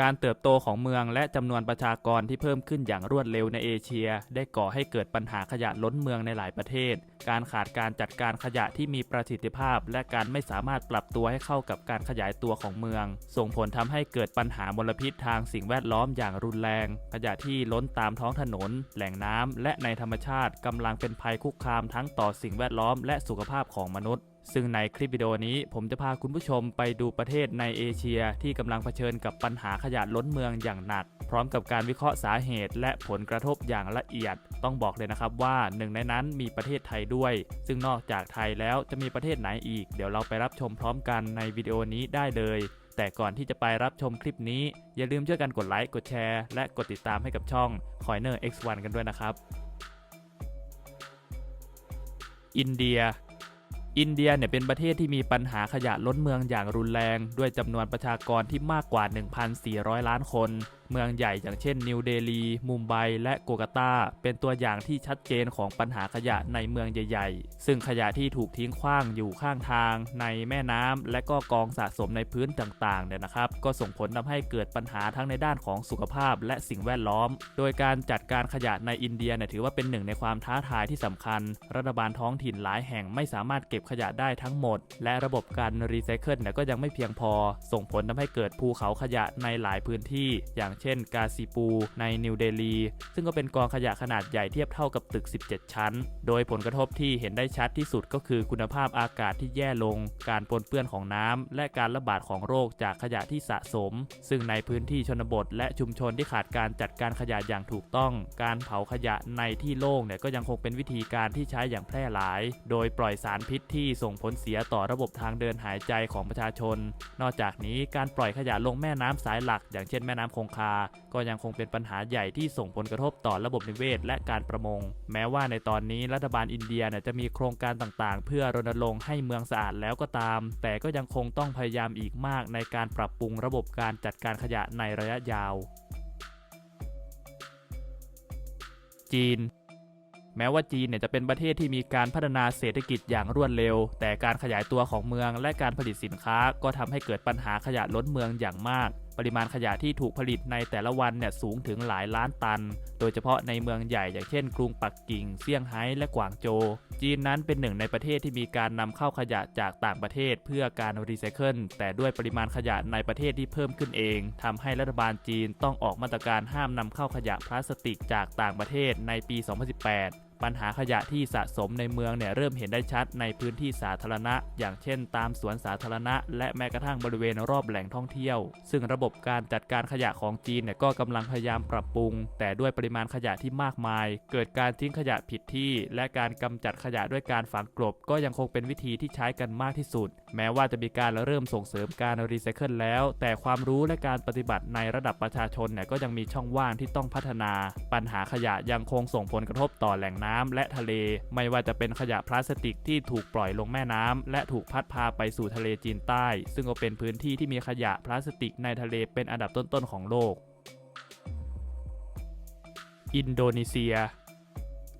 การเติบโตของเมืองและจำนวนประชากรที่เพิ่มขึ้นอย่างรวดเร็วในเอเชีย ได้ก่อให้เกิดปัญหาขยะล้นเมืองในหลายประเทศ การขาดการจัดการขยะที่มีประสิทธิภาพ และการไม่สามารถปรับตัวให้เข้ากับการขยายตัวของเมือง ส่งผลทำให้เกิดปัญหามลพิษทางสิ่งแวดล้อมอย่างรุนแรง ขยะที่ล้นตามท้องถนน แหล่งน้ำและในธรรมชาติกำลังเป็นภัยคุกคามทั้งต่อสิ่งแวดล้อมและสุขภาพของมนุษย์ ซึ่งในคลิปวิดีโอนี้ผมจะพาคุณผู้ชมไปดูประเทศในเอเชียที่กำลังเผชิญกับปัญหาขยะล้นเมืองอย่างหนัก พร้อมกับการวิเคราะห์สาเหตุ และผลกระทบอย่างละเอียด ต้องบอกเลยนะครับว่าหนึ่งในนั้นมีประเทศไทยด้วย ซึ่งนอกจากไทยแล้วจะมีประเทศไหนอีก เดี๋ยวเราไปรับชมพร้อมกันในวิดีโอนี้ได้เลย แต่ก่อนที่จะไปรับชมคลิปนี้ อย่าลืมช่วยกันกดไลค์กดแชร์และกดติดตามให้กับช่อง c o i n e r X1 กันด้วยนะครับอินเดีย อินเดียเนี่ยเป็นประเทศที่มีปัญหาขยะล้นเมืองอย่างรุนแรง ด้วยจำนวนประชากรที่มากกว่า 1,400 ล้านคน เมืองใหญ่อย่างเช่นนิวเดลี มุมไบ และโกกาตา เป็นตัวอย่างที่ชัดเจนของปัญหาขยะในเมืองใหญ่ ๆ ซึ่งขยะที่ถูกทิ้งขว้างอยู่ข้างทาง ในแม่น้ำและก็กองสะสมในพื้นต่างๆเนี่ยนะครับ ก็ส่งผลทำให้เกิดปัญหาทั้งในด้านของสุขภาพ และสิ่งแวดล้อม โดยการจัดการขยะในอินเดียเนี่ยถือว่าเป็นหนึ่งในความท้าทายที่สำคัญ รัฐบาลท้องถิ่นหลายแห่งไม่สามารถเก็บขยะได้ทั้งหมด และระบบการรีไซเคิลเนี่ยก็ยังไม่เพียงพอ ส่งผลทำให้เกิดภูเขาขยะในหลายพื้นที่อย่างเช่น กาซีปู ในนิวเดลี ซึ่งก็เป็นกองขยะขนาดใหญ่เทียบเท่ากับตึก 17 ชั้น โดยผลกระทบที่เห็นได้ชัดที่สุดก็คือคุณภาพอากาศที่แย่ลง การปนเปื้อนของน้ำและการระบาดของโรคจากขยะที่สะสม ซึ่งในพื้นที่ชนบท และชุมชนที่ขาดการจัดการขยะอย่างถูกต้อง การเผาขยะในที่โล่งเนี่ยก็ยังคงเป็นวิธีการที่ใช้อย่างแพร่หลาย โดยปล่อยสารพิษที่ส่งผลเสียต่อระบบทางเดินหายใจของประชาชน นอกจากนี้การปล่อยขยะลงแม่น้ำสายหลัก อย่างเช่นแม่น้ำคงคาก็ยังคงเป็นปัญหาใหญ่ที่ส่งผลกระทบต่อระบบนิเวศ และการประมง แม้ว่าในตอนนี้รัฐบาลอินเดียจะมีโครงการต่างๆ เพื่อรณรงค์ให้เมืองสะอาดแล้วก็ตาม แต่ก็ยังคงต้องพยายามอีกมากในการปรับปรุงระบบการจัดการขยะในระยะยาว จีนแม้ว่าจีนเนี่ยจะเป็นประเทศที่มีการพัฒนาเศรษฐกิจอย่างรวดเร็ว แต่การขยายตัวของเมืองและการผลิตสินค้าก็ทำให้เกิดปัญหาขยะล้นเมืองอย่างมากปริมาณขยะที่ถูกผลิตในแต่ละวันเนี่ยสูงถึงหลายล้านตัน โดยเฉพาะในเมืองใหญ่อย่างเช่นกรุงปักกิ่ง เซี่ยงไฮ้ และกวางโจว จีนนั้นเป็นหนึ่งในประเทศที่มีการนำเข้าขยะจากต่างประเทศเพื่อการรีไซเคิล แต่ด้วยปริมาณขยะในประเทศที่เพิ่มขึ้นเองทำให้รัฐบาลจีนต้องออกมาตรการห้ามนำเข้าขยะพลาสติกจากต่างประเทศในปี 2018 ปัญหาขยะที่สะสมในเมืองเนี่ยเริ่มเห็นได้ชัดในพื้นที่สาธารณะ อย่างเช่น ตามสวนสาธารณะ และแม้กระทั่งบริเวณรอบแหล่งท่องเที่ยว ซึ่งระบบการจัดการขยะของจีนเนี่ยก็กำลังพยายามปรับปรุง แต่ด้วยปริมาณขยะที่มากมาย เกิดการทิ้งขยะผิดที่ และการกำจัดขยะด้วยการฝังกลบ ก็ยังคงเป็นวิธีที่ใช้กันมากที่สุด แม้ว่าจะมีการเริ่มส่งเสริมการรีไซเคิลแล้ว แต่ความรู้และการปฏิบัติในระดับประชาชนเนี่ยก็ยังมีช่องว่างที่ต้องพัฒนา ปัญหาขยะยังคงส่งผลกระทบต่อแหล่งน้ำและทะเล ไม่ว่าจะเป็นขยะพลาสติกที่ถูกปล่อยลงแม่น้ำและถูกพัดพาไปสู่ทะเลจีนใต้ ซึ่งก็เป็นพื้นที่ที่มีขยะพลาสติกในทะเลเป็นอันดับต้นๆของโลก อินโดนีเซีย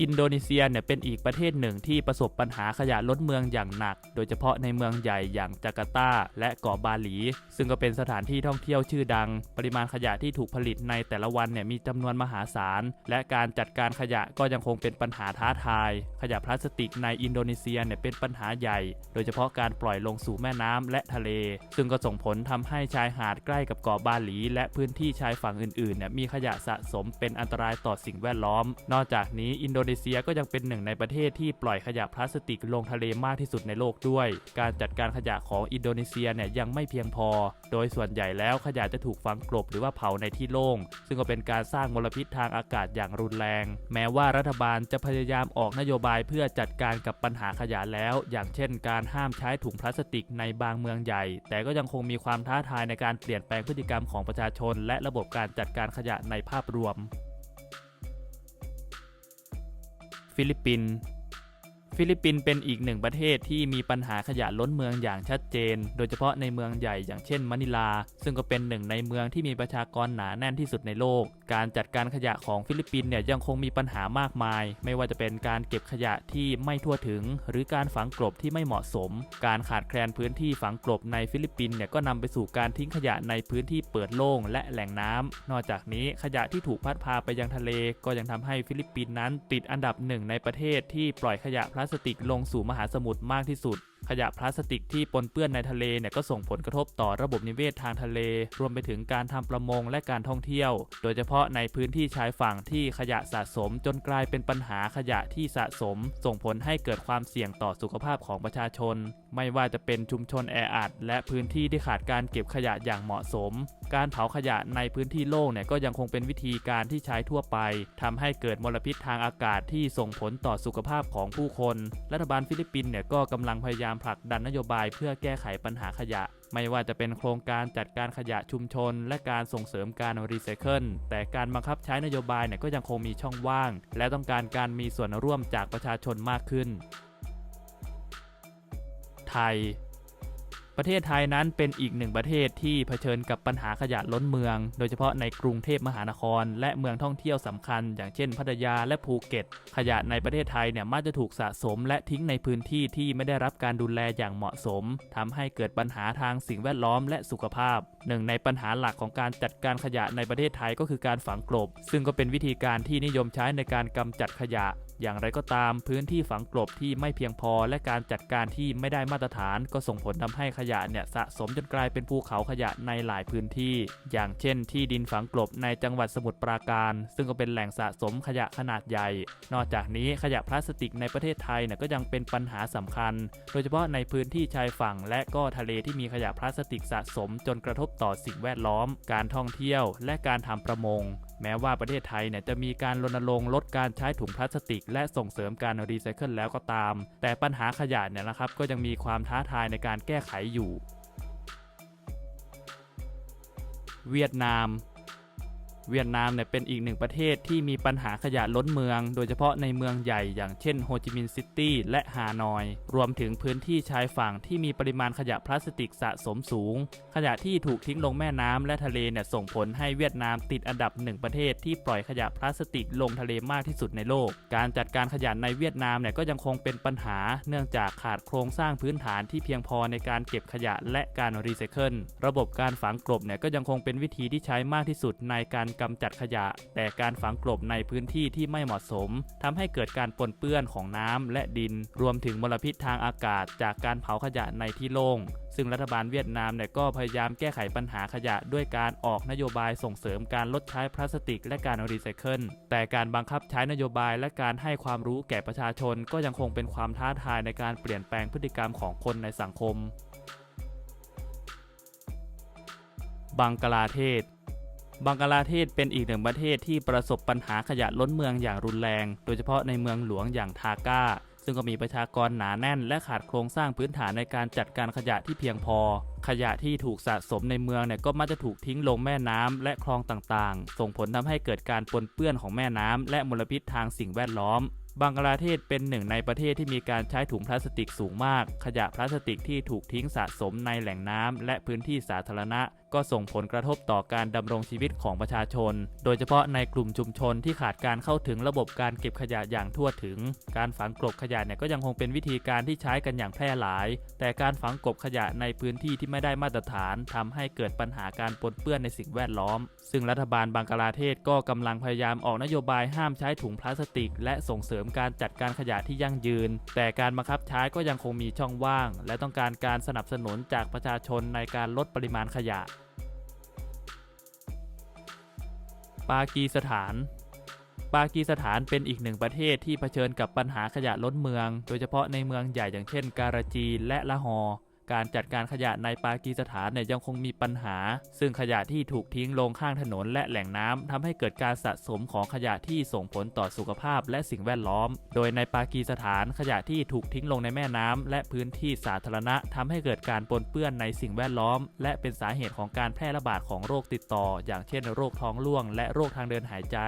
อินโดนีเซียเนี่ยเป็นอีกประเทศหนึ่งที่ประสบปัญหาขยะล้นเมืองอย่างหนัก โดยเฉพาะในเมืองใหญ่อย่างจาการ์ตา และเกาะบาหลี ซึ่งก็เป็นสถานที่ท่องเที่ยวชื่อดัง ปริมาณขยะที่ถูกผลิตในแต่ละวันเนี่ยมีจำนวนมหาศาล และการจัดการขยะก็ยังคงเป็นปัญหาท้าทาย ขยะพลาสติกในอินโดนีเซียเนี่ยเป็นปัญหาใหญ่ โดยเฉพาะการปล่อยลงสู่แม่น้ำและทะเล ซึ่งก็ส่งผลทำให้ชายหาดใกล้กับเกาะบาหลี และพื้นที่ชายฝั่งอื่นๆเนี่ยมีขยะสะสมเป็นอันตรายต่อสิ่งแวดล้อม นอกจากนี้อินโดนีเซียก็ยังเป็นหนึ่งในประเทศที่ปล่อยขยะพลาสติกลงทะเลมากที่สุดในโลกด้วย การจัดการขยะของอินโดนีเซียเนี่ยยังไม่เพียงพอ โดยส่วนใหญ่แล้วขยะจะถูกฝังกลบหรือว่าเผาในที่โล่ง ซึ่งก็เป็นการสร้างมลพิษทางอากาศอย่างรุนแรง แม้ว่ารัฐบาลจะพยายามออกนโยบายเพื่อจัดการกับปัญหาขยะแล้ว อย่างเช่น การห้ามใช้ถุงพลาสติกในบางเมืองใหญ่ แต่ก็ยังคงมีความท้าทายในการเปลี่ยนแปลงพฤติกรรมของประชาชน และระบบการจัดการขยะในภาพรวม Philippine ฟิลิปปินส์เป็นอีกหนึ่งประเทศที่มีปัญหาขยะล้นเมืองอย่างชัดเจน โดยเฉพาะในเมืองใหญ่อย่างเช่นมะนิลา ซึ่งก็เป็นหนึ่งในเมืองที่มีประชากรหนาแน่นที่สุดในโลก การจัดการขยะของฟิลิปปินส์เนี่ยยังคงมีปัญหามากมาย ไม่ว่าจะเป็นการเก็บขยะที่ไม่ทั่วถึง หรือการฝังกลบที่ไม่เหมาะสม การขาดแคลนพื้นที่ฝังกลบในฟิลิปปินส์เนี่ยก็นำไปสู่การทิ้งขยะในพื้นที่เปิดโล่งและแหล่งน้ำนอกจากนี้ขยะที่ถูกพัดพาไปยังทะเล ก็ยังทำให้ฟิลิปปินส์นั้นติดอันดับหนึ่งในประเทศที่ปล่อยขยะพลาสติกลงสู่มหาสมุทรมากที่สุด ขยะพลาสติกที่ปนเปื้อนในทะเลเนี่ยก็ส่งผลกระทบต่อระบบนิเวศทางทะเล รวมไปถึงการทำประมงและการท่องเที่ยว โดยเฉพาะในพื้นที่ชายฝั่งที่ขยะสะสม จนกลายเป็นปัญหาขยะที่สะสม ส่งผลให้เกิดความเสี่ยงต่อสุขภาพของประชาชน ไม่ว่าจะเป็นชุมชนแออัดและพื้นที่ที่ขาดการเก็บขยะอย่างเหมาะสม การเผาขยะในพื้นที่โล่งเนี่ยก็ยังคงเป็นวิธีการที่ใช้ทั่วไปทำให้เกิดมลพิษทางอากาศที่ส่งผลต่อสุขภาพของผู้คน รัฐบาลฟิลิปปินส์เนี่ยก็กำลังพยายามผลักดันนโยบายเพื่อแก้ไขปัญหาขยะ ไม่ว่าจะเป็นโครงการจัดการขยะชุมชน และการส่งเสริมการรีไซเคิลแต่การบังคับใช้นโยบายเนี่ยก็ยังคงมีช่องว่าง และต้องการการมีส่วนร่วมจากประชาชนมากขึ้น ไทย ประเทศไทยนั้นเป็นอีกหนึ่งประเทศที่เผชิญกับปัญหาขยะล้นเมือง โดยเฉพาะในกรุงเทพมหานคร และเมืองท่องเที่ยวสำคัญ อย่างเช่นพัทยาและภูเก็ต ขยะในประเทศไทยเนี่ยมักจะถูกสะสม และทิ้งในพื้นที่ที่ไม่ได้รับการดูแลอย่างเหมาะสมทำให้เกิดปัญหาทางสิ่งแวดล้อมและสุขภาพ หนึ่งในปัญหาหลักของการจัดการขยะในประเทศไทยก็คือการฝังกลบ ซึ่งก็เป็นวิธีการที่นิยมใช้ในการกำจัดขยะ อย่างไรก็ตามพื้นที่ฝังกลบที่ไม่เพียงพอ และการจัดการที่ไม่ได้มาตรฐาน ก็ส่งผลทำให้ขยะเนี่ยสะสมจนกลายเป็นภูเขาขยะในหลายพื้นที่ อย่างเช่น ที่ดินฝังกลบในจังหวัดสมุทรปราการ ซึ่งก็เป็นแหล่งสะสมขยะขนาดใหญ่ นอกจากนี้ขยะพลาสติกในประเทศไทยเนี่ยก็ยังเป็นปัญหาสำคัญ โดยเฉพาะในพื้นที่ชายฝั่ง และก็ทะเลที่มีขยะพลาสติกสะสม จนกระทบต่อสิ่งแวดล้อม การท่องเที่ยว และการทำประมง แม้ว่าประเทศไทยเนี่ยจะมีการรณรงค์ลดการใช้ถุงพลาสติก และส่งเสริมการรีไซเคิลแล้วก็ตาม แต่ปัญหาขยะเนี่ยนะครับก็ยังมีความท้าทายในการแก้ไขอยู่ เวียดนาม เวียดนามเนี่ยเป็นอีกหนึ่งประเทศที่มีปัญหาขยะล้นเมือง โดยเฉพาะในเมืองใหญ่อย่างเช่นโฮจิมินห์ซิตี้และฮานอย รวมถึงพื้นที่ชายฝั่งที่มีปริมาณขยะพลาสติกสะสมสูง ขยะที่ถูกทิ้งลงแม่น้ำและทะเลเนี่ยส่งผลให้เวียดนามติดอันดับหนึ่งประเทศที่ปล่อยขยะพลาสติกลงทะเลมากที่สุดในโลก การจัดการขยะในเวียดนามเนี่ยก็ยังคงเป็นปัญหา เนื่องจากขาดโครงสร้างพื้นฐานที่เพียงพอในการเก็บขยะและการรีไซเคิล ระบบการฝังกลบเนี่ยก็ยังคงเป็นวิธีที่ใช้มากที่สุดในการกำจัดขยะ แต่การฝังกลบในพื้นที่ที่ไม่เหมาะสมทำให้เกิดการปนเปื้อนของน้ำและดิน รวมถึงมลพิษทางอากาศ จากการเผาขยะในที่โล่งซึ่งรัฐบาลเวียดนามเนี่ยก็พยายามแก้ไขปัญหาขยะ ด้วยการออกนโยบายส่งเสริมการลดใช้พลาสติก และการรีไซเคิล แต่การบังคับใช้นโยบายและการให้ความรู้แก่ประชาชน ก็ยังคงเป็นความท้าทายในการเปลี่ยนแปลงพฤติกรรมของคนในสังคม บังกลาเทศ บังกลาเทศเป็นอีกหนึ่งประเทศที่ประสบปัญหาขยะล้นเมืองอย่างรุนแรง โดยเฉพาะในเมืองหลวงอย่างทาก้า ซึ่งก็มีประชากรหนาแน่น และขาดโครงสร้างพื้นฐานในการจัดการขยะที่เพียงพอ ขยะที่ถูกสะสมในเมืองเนี่ยก็มักจะถูกทิ้งลงแม่น้ำและคลองต่างๆ ส่งผลทำให้เกิดการปนเปื้อนของแม่น้ำและมลพิษทางสิ่งแวดล้อมบังกลาเทศเป็นหนึ่งในประเทศที่มีการใช้ถุงพลาสติกสูงมาก ขยะพลาสติกที่ถูกทิ้งสะสมในแหล่งน้ำและพื้นที่สาธารณะก็ส่งผลกระทบต่อการดำรงชีวิตของประชาชน โดยเฉพาะในกลุ่มชุมชนที่ขาดการเข้าถึงระบบการเก็บขยะอย่างทั่วถึง การฝังกลบขยะเนี่ยก็ยังคงเป็นวิธีการที่ใช้กันอย่างแพร่หลาย แต่การฝังกลบขยะในพื้นที่ที่ไม่ได้มาตรฐานทำให้เกิดปัญหาการปนเปื้อนในสิ่งแวดล้อม ซึ่งรัฐบาลบังกลาเทศก็กำลังพยายามออกนโยบายห้ามใช้ถุงพลาสติก และส่งเสริมการจัดการขยะที่ยั่งยืน แต่การบังคับใช้ก็ยังคงมีช่องว่าง และต้องการการสนับสนุนจากประชาชนในการลดปริมาณขยะ ปากีสถาน ปากีสถานเป็นอีกหนึ่งประเทศที่เผชิญกับปัญหาขยะล้นเมือง โดยเฉพาะในเมืองใหญ่อย่างเช่น การาจีและละฮอร์ การจัดการขยะในปากีสถานเนี่ยยังคงมีปัญหา ซึ่งขยะที่ถูกทิ้งลงข้างถนนและแหล่งน้ำทำให้เกิดการสะสมของขยะที่ส่งผลต่อสุขภาพและสิ่งแวดล้อม โดยในปากีสถานขยะที่ถูกทิ้งลงในแม่น้ำและพื้นที่สาธารณะทำให้เกิดการปนเปื้อนในสิ่งแวดล้อม และเป็นสาเหตุของการแพร่ระบาดของโรคติดต่อ อย่างเช่นโรคท้องร่วง และโรคทางเดินหายใจ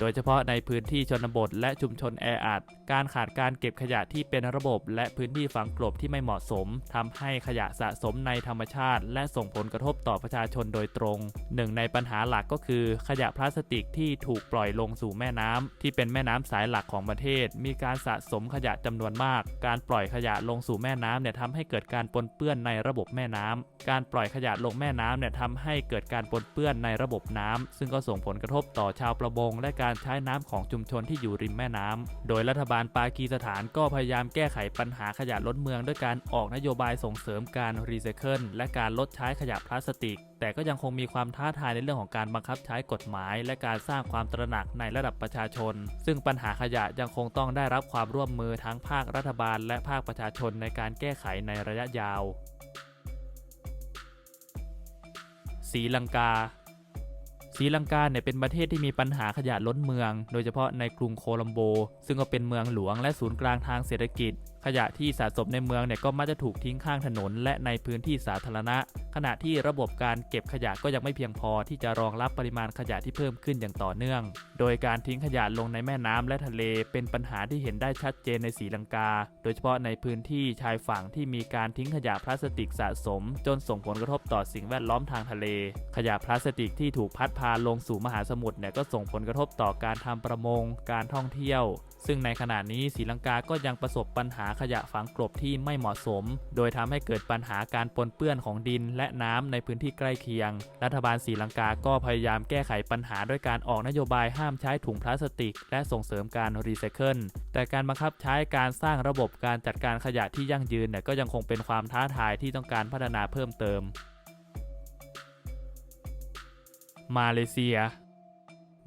โดยเฉพาะในพื้นที่ชนบท และชุมชนแออัดการขาดการเก็บขยะที่เป็นระบบ และพื้นที่ฝังกลบที่ไม่เหมาะสมทำให้ขยะสะสมในธรรมชาติ และส่งผลกระทบต่อประชาชนโดยตรง หนึ่งในปัญหาหลักก็คือ ขยะพลาสติกที่ถูกปล่อยลงสู่แม่น้ำที่เป็นแม่น้ำสายหลักของประเทศ มีการสะสมขยะจำนวนมาก การปล่อยขยะลงสู่แม่น้ำเนี่ยทำให้เกิดการปนเปื้อนในระบบแม่น้ำการปล่อยขยะลงแม่น้ำเนี่ยทำให้เกิดการปนเปื้อนในระบบน้ำซึ่งก็ส่งผลกระทบต่อชาวประมงและการใช้น้ำของชุมชนที่อยู่ริมแม่น้ำโดยรัฐบาลปากีสถานก็พยายามแก้ไขปัญหาขยะล้นเมือง ด้วยการออกนโยบายส่งเสริมการรีไซเคิลและการลดใช้ขยะพลาสติก แต่ก็ยังคงมีความท้าทายในเรื่องของการบังคับใช้กฎหมาย และการสร้างความตระหนักในระดับประชาชน ซึ่งปัญหาขยะยังคงต้องได้รับความร่วมมือทั้งภาครัฐบาล และภาคประชาชนในการแก้ไขในระยะยาวศรีลังกาศรีลังกาเนี่ยเป็นประเทศที่มีปัญหาขยะล้นเมือง โดยเฉพาะในกรุงโคลัมโบ ซึ่งก็เป็นเมืองหลวงและศูนย์กลางทางเศรษฐกิจ ยะที่สะสมในเมืองเนี่ยก็มักจะถูกทิ้งข้างถนน และในพื้นที่สาธารณะ ขณะที่ระบบการเก็บขยะก็ยังไม่เพียงพอที่จะรองรับปริมาณขยะที่เพิ่มขึ้นอย่างต่อเนื่อง โดยการทิ้งขยะลงในแม่น้ำและทะเล เป็นปัญหาที่เห็นได้ชัดเจนในศรีลังกา โดยเฉพาะในพื้นที่ชายฝั่งที่มีการทิ้งขยะพลาสติกสะสม จนส่งผลกระทบต่อสิ่งแวดล้อมทางทะเล ขยะพลาสติกที่ถูกพัดพาลงสู่มหาสมุทรเนี่ยก็ส่งผลกระทบต่อการทำประมง การท่องเที่ยว ซึ่งในขณะนี้ศรีลังกาก็ยังประสบปัญหาขยะฝังกลบที่ไม่เหมาะสม โดยทำให้เกิดปัญหาการปนเปื้อนของดินและน้ำในพื้นที่ใกล้เคียง รัฐบาลศรีลังกาก็พยายามแก้ไขปัญหาด้วยการออกนโยบายห้ามใช้ถุงพลาสติก และส่งเสริมการรีไซเคิล แต่การบังคับใช้การสร้างระบบการจัดการขยะที่ยั่งยืนเนี่ยก็ยังคงเป็นความท้าทายที่ต้องการพัฒนาเพิ่มเติม มาเลเซีย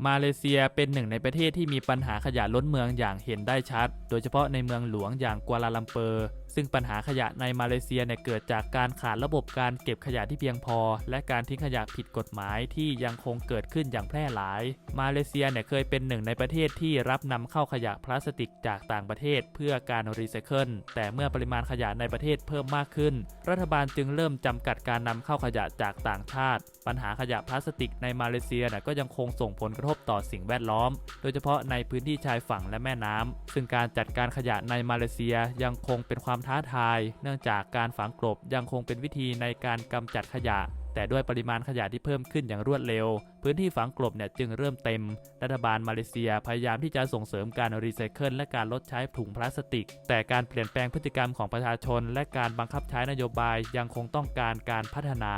มาเลเซียเป็นหนึ่งในประเทศที่มีปัญหาขยะล้นเมืองอย่างเห็นได้ชัด โดยเฉพาะในเมืองหลวงอย่างกัวลาลัมเปอร์ ซึ่งปัญหาขยะในมาเลเซียเนี่ยเกิดจากการขาดระบบการเก็บขยะที่เพียงพอ และการทิ้งขยะผิดกฎหมายที่ยังคงเกิดขึ้นอย่างแพร่หลาย มาเลเซียเนี่ยเคยเป็นหนึ่งในประเทศที่รับนำเข้าขยะพลาสติกจากต่างประเทศเพื่อการรีไซเคิลแต่เมื่อปริมาณขยะในประเทศเพิ่มมากขึ้น รัฐบาลจึงเริ่มจำกัดการนำเข้าขยะจากต่างชาติ ปัญหาขยะพลาสติกในมาเลเซียเนี่ยก็ยังคงส่งผลกระทบต่อสิ่งแวดล้อม โดยเฉพาะในพื้นที่ชายฝั่งและแม่น้ำซึ่งการจัดการขยะในมาเลเซียยังคงเป็นความท้าทาย เนื่องจากการฝังกลบยังคงเป็นวิธีในการกำจัดขยะ แต่ด้วยปริมาณขยะที่เพิ่มขึ้นอย่างรวดเร็ว พื้นที่ฝังกลบเนี่ยจึงเริ่มเต็ม รัฐบาลมาเลเซียพยายามที่จะส่งเสริมการรีไซเคิลและการลดใช้ถุงพลาสติก แต่การเปลี่ยนแปลงพฤติกรรมของประชาชน และการบังคับใช้นโยบายยังคงต้องการการพัฒนา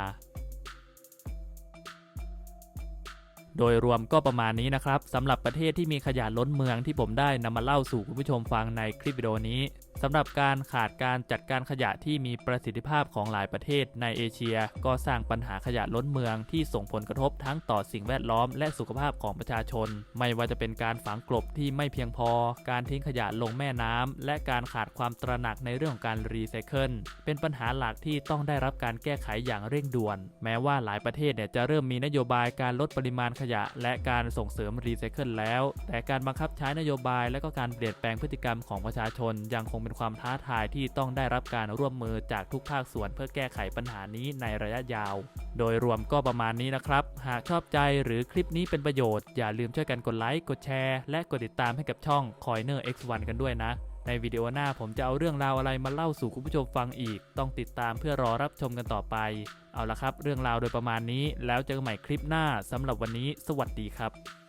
โดยรวมก็ประมาณนี้นะครับสำหรับประเทศที่มีขยะล้นเมืองที่ผมได้นำมาเล่าสู่คุณผู้ชมฟังในคลิปวิดีโอนี้ สำหรับการขาดการจัดการขยะที่มีประสิทธิภาพของหลายประเทศในเอเชีย ก็สร้างปัญหาขยะล้นเมืองที่ส่งผลกระทบทั้งต่อสิ่งแวดล้อมและสุขภาพของประชาชน ไม่ว่าจะเป็นการฝังกลบที่ไม่เพียงพอ การทิ้งขยะลงแม่น้ำและการขาดความตระหนักในเรื่องของการรีไซเคิลเป็นปัญหาหลักที่ต้องได้รับการแก้ไขอย่างเร่งด่วน แม้ว่าหลายประเทศเนี่ยจะเริ่มมีนโยบายการลดปริมาณขยะ และการส่งเสริมรีไซเคิลแล้ว แต่การบังคับใช้นโยบายและก็การเปลี่ยนแปลงพฤติกรรมของประชาชนยังคงเป็นความท้าทายที่ต้องได้รับการร่วมมือจากทุกภาคส่วนเพื่อแก้ไขปัญหานี้ในระยะยาว โดยรวมก็ประมาณนี้นะครับ หากชอบใจหรือคลิปนี้เป็นประโยชน์ อย่าลืมช่วยกันกดไลค์ กดแชร์ และกดติดตามให้กับช่อง Coiner X1 กันด้วยนะ ในวิดีโอหน้าผมจะเอาเรื่องราวอะไรมาเล่าสู่คุณผู้ชมฟังอีก ต้องติดตามเพื่อรอรับชมกันต่อไป เอาละครับ เรื่องราวโดยประมาณนี้ แล้วเจอกันใหม่คลิปหน้าสำหรับวันนี้ สวัสดีครับ